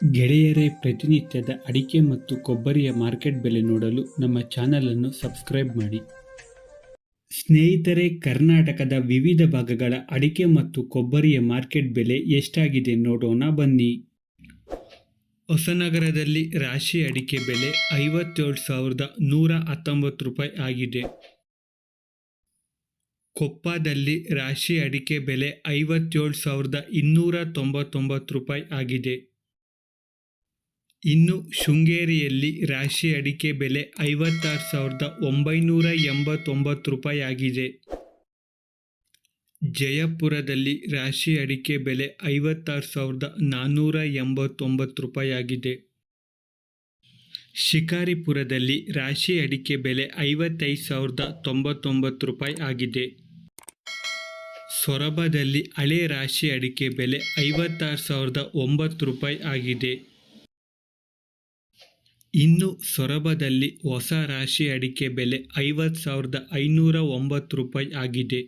ಗೆಳೆಯರೇ, ಪ್ರತಿನಿತ್ಯದ ಅಡಿಕೆ ಮತ್ತು ಕೊಬ್ಬರಿಯ ಮಾರ್ಕೆಟ್ ಬೆಲೆ ನೋಡಲು ನಮ್ಮ ಚಾನಲನ್ನು ಸಬ್ಸ್ಕ್ರೈಬ್ ಮಾಡಿ. ಸ್ನೇಹಿತರೆ, ಕರ್ನಾಟಕದ ವಿವಿಧ ಭಾಗಗಳ ಅಡಿಕೆ ಮತ್ತು ಕೊಬ್ಬರಿಯ ಮಾರ್ಕೆಟ್ ಬೆಲೆ ಎಷ್ಟಾಗಿದೆ ನೋಡೋಣ ಬನ್ನಿ. ಹೊಸನಗರದಲ್ಲಿ ರಾಶಿ ಅಡಿಕೆ ಬೆಲೆ ಐವತ್ತೇಳು ಸಾವಿರದ ನೂರ ಹತ್ತೊಂಬತ್ತು ರೂಪಾಯಿ ಆಗಿದೆ. ಕೊಪ್ಪದಲ್ಲಿ ರಾಶಿ ಅಡಿಕೆ ಬೆಲೆ ಐವತ್ತೇಳು ಸಾವಿರದ ಇನ್ನೂರ ತೊಂಬತ್ತೊಂಬತ್ತು ರೂಪಾಯಿ ಆಗಿದೆ. ಇನ್ನು ಶೃಂಗೇರಿಯಲ್ಲಿ ರಾಶಿ ಅಡಿಕೆ ಬೆಲೆ ಐವತ್ತಾರು ಸಾವಿರದ ಒಂಬೈನೂರ ಎಂಬತ್ತೊಂಬತ್ತು ರೂಪಾಯಿ ಆಗಿದೆ. ಜಯಪುರದಲ್ಲಿ ರಾಶಿ ಅಡಿಕೆ ಬೆಲೆ ಐವತ್ತಾರು ಸಾವಿರದ ನಾನ್ನೂರ ಎಂಬತ್ತೊಂಬತ್ತು ರೂಪಾಯಿ ಆಗಿದೆ. ಶಿಕಾರಿಪುರದಲ್ಲಿ ರಾಶಿ ಅಡಿಕೆ ಬೆಲೆ ಐವತ್ತೈದು ಸಾವಿರದ ತೊಂಬತ್ತೊಂಬತ್ತು ರೂಪಾಯಿ ಆಗಿದೆ. ಸೊರಬದಲ್ಲಿ ಹಳೆ ರಾಶಿ ಅಡಿಕೆ ಬೆಲೆ ಐವತ್ತಾರು ಸಾವಿರದ ಒಂಬತ್ತು ರೂಪಾಯಿ ಆಗಿದೆ. ಇನ್ನು ಸೊರಬದಲ್ಲಿ ಹೊಸ ರಾಶಿ ಅಡಿಕೆ ಬೆಲೆ ಐವತ್ತು ಸಾವಿರದ ಐನೂರ ಒಂಬತ್ತು ರೂಪಾಯಿ ಆಗಿದೆ.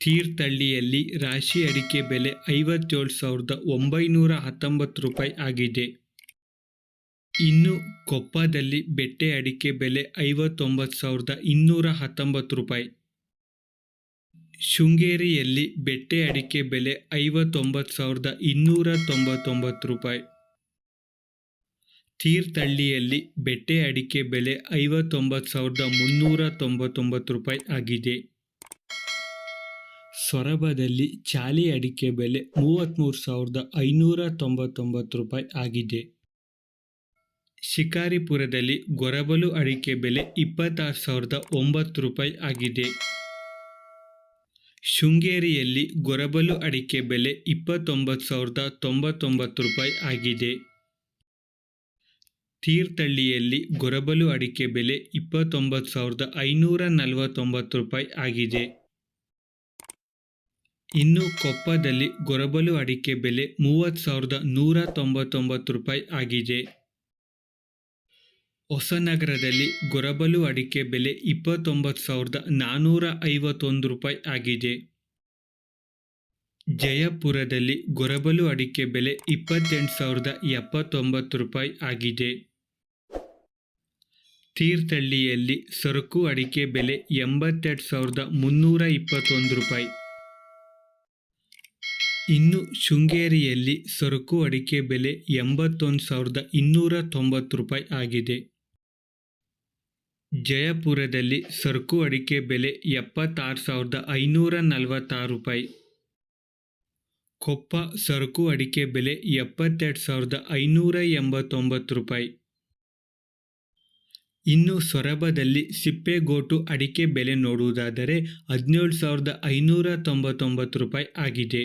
ತೀರ್ಥಹಳ್ಳಿಯಲ್ಲಿ ರಾಶಿ ಅಡಿಕೆ ಬೆಲೆ ಐವತ್ತೇಳು ಸಾವಿರದ ಒಂಬೈನೂರ ಹತ್ತೊಂಬತ್ತು ರೂಪಾಯಿ ಆಗಿದೆ. ಇನ್ನು ಕೊಪ್ಪದಲ್ಲಿ ಬೆಟ್ಟೆ ಅಡಿಕೆ ಬೆಲೆ ಐವತ್ತೊಂಬತ್ತು ಸಾವಿರದ ಇನ್ನೂರ ಹತ್ತೊಂಬತ್ತು ರೂಪಾಯಿ. ಶೃಂಗೇರಿಯಲ್ಲಿ ಬೆಟ್ಟೆ ಅಡಿಕೆ ಬೆಲೆ ಐವತ್ತೊಂಬತ್ತು ಸಾವಿರದ ಇನ್ನೂರ ತೊಂಬತ್ತೊಂಬತ್ತು ರೂಪಾಯಿ. ತೀರ್ಥಹಳ್ಳಿಯಲ್ಲಿ ಬೆಟ್ಟೆ ಅಡಿಕೆ ಬೆಲೆ ಐವತ್ತೊಂಬತ್ತು ಸಾವಿರದ ಮುನ್ನೂರ ತೊಂಬತ್ತೊಂಬತ್ತು ರೂಪಾಯಿ ಆಗಿದೆ. ಸೊರಬದಲ್ಲಿ ಚಾಲಿ ಅಡಿಕೆ ಬೆಲೆ ಮೂವತ್ತ್ಮೂರು ಸಾವಿರದ ಐನೂರ ತೊಂಬತ್ತೊಂಬತ್ತು ರೂಪಾಯಿ ಆಗಿದೆ. ಶಿಕಾರಿಪುರದಲ್ಲಿ ಗೊರಬಲು ಅಡಿಕೆ ಬೆಲೆ ಇಪ್ಪತ್ತಾರು ಸಾವಿರದ ಒಂಬತ್ತು ರೂಪಾಯಿ ಆಗಿದೆ. ಶೃಂಗೇರಿಯಲ್ಲಿ ಗೊರಬಲು ಅಡಿಕೆ ಬೆಲೆ ಇಪ್ಪತ್ತೊಂಬತ್ತು ಸಾವಿರದ ತೊಂಬತ್ತೊಂಬತ್ತು ರೂಪಾಯಿ ಆಗಿದೆ. ತೀರ್ಥಹಳ್ಳಿಯಲ್ಲಿ ಗೊರಬಲು ಅಡಿಕೆ ಬೆಲೆ ಇಪ್ಪತ್ತೊಂಬತ್ತು ಸಾವಿರದ ಐನೂರ ನಲವತ್ತೊಂಬತ್ತು ರೂಪಾಯಿ ಆಗಿದೆ. ಇನ್ನು ಕೊಪ್ಪದಲ್ಲಿ ಗೊರಬಲು ಅಡಿಕೆ ಬೆಲೆ ಮೂವತ್ತು ಸಾವಿರದ ನೂರ ತೊಂಬತ್ತೊಂಬತ್ತು ರೂಪಾಯಿ ಆಗಿದೆ. ಹೊಸನಗರದಲ್ಲಿ ಗೊರಬಲು ಅಡಿಕೆ ಬೆಲೆ ಇಪ್ಪತ್ತೊಂಬತ್ತು ಸಾವಿರದ ನಾನ್ನೂರ ಐವತ್ತೊಂದು ರೂಪಾಯಿ ಆಗಿದೆ. ಜಯಪುರದಲ್ಲಿ ಗೊರಬಲು ಅಡಿಕೆ ಬೆಲೆ ಇಪ್ಪತ್ತೆಂಟು ಸಾವಿರದ ಎಪ್ಪತ್ತೊಂಬತ್ತು ರೂಪಾಯಿ ಆಗಿದೆ. ತೀರ್ಥಹಳ್ಳಿಯಲ್ಲಿ ಸರಕು ಅಡಿಕೆ ಬೆಲೆ ಎಂಬತ್ತೆರಡು ಸಾವಿರದ ಮುನ್ನೂರ ಇಪ್ಪತ್ತೊಂದು ರೂಪಾಯಿ. ಇನ್ನು ಶೃಂಗೇರಿಯಲ್ಲಿ ಸರಕು ಅಡಿಕೆ ಬೆಲೆ ಎಂಬತ್ತೊಂದು ಸಾವಿರದ ಇನ್ನೂರ ತೊಂಬತ್ತು ರೂಪಾಯಿ ಆಗಿದೆ. ಜಯಪುರದಲ್ಲಿ ಸರಕು ಅಡಿಕೆ ಬೆಲೆ ಎಪ್ಪತ್ತಾರು ಸಾವಿರದ ಐನೂರ ನಲವತ್ತಾರು ರೂಪಾಯಿ. ಕೊಪ್ಪ ಸರಕು ಅಡಿಕೆ ಬೆಲೆ ಎಪ್ಪತ್ತೆರಡು ಸಾವಿರದ ಐನೂರ ಎಂಬತ್ತೊಂಬತ್ತು ರೂಪಾಯಿ. ಇನ್ನು ಸೊರಬದಲ್ಲಿ ಸಿಪ್ಪೆಗೋಟು ಅಡಿಕೆ ಬೆಲೆ ನೋಡುವುದಾದರೆ ಹದಿನೇಳು ಸಾವಿರದ ಐನೂರ ತೊಂಬತ್ತೊಂಬತ್ತು ರೂಪಾಯಿ ಆಗಿದೆ.